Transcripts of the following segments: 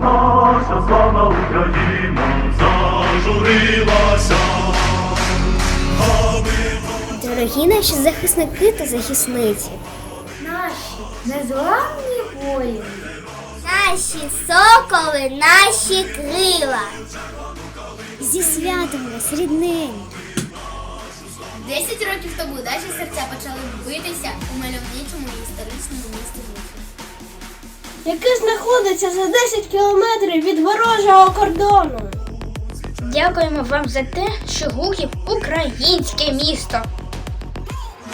Наша славна Україна зажурилася. Дорогі наші захисники та захисниці. Наші незламні воїни. Наші соколи, наші крила. Зі святом вас, ріднень. Десять років тому наші серця почали битися у мальовничому і історичному місті Луцьку. Яке знаходиться за 10 кілометрів від ворожого кордону. Дякуємо вам за те, що Гухів українське місто.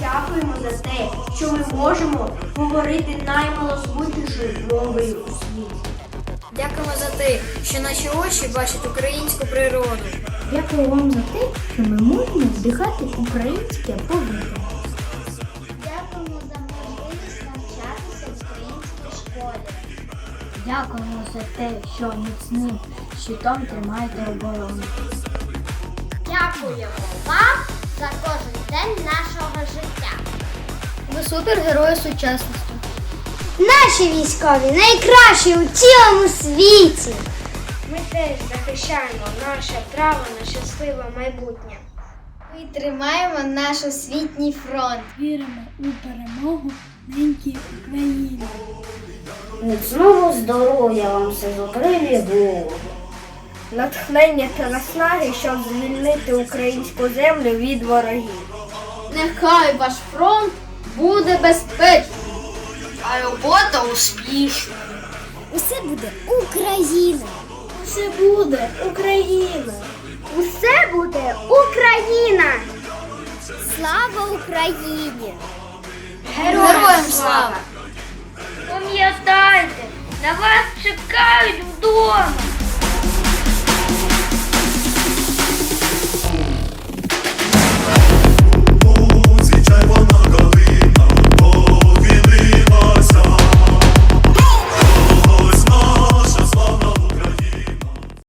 Дякуємо за те, що ми можемо говорити наймалозвучнішою мовою у світі. Дякуємо за те, що наші очі бачать українську природу. Дякую вам за те, що ми можемо вдихати українське повітря. Дякуємо за можливість навчатися в українській школі. Дякуємо за те, що міцним щитом тримаєте оборону. Дякуємо вам за кожен день нашого життя. Ви супергерої сучасності. Наші військові найкращі у цілому світі. Ми теж захищаємо наше право на щасливе майбутнє. Ми тримаємо наш освітній фронт. Віримо у перемогу неньки України. Міцного здоров'я вам сизокрилі Богу. Натхнення та наснаги, щоб звільнити українську землю від ворогів. Нехай ваш фронт буде безпечним, а робота успішна. Усе буде Україна. Усе буде Україна! Усе буде Україна. Слава Україні! Героям слава! Пам'ятайте, на вас чекають вдома!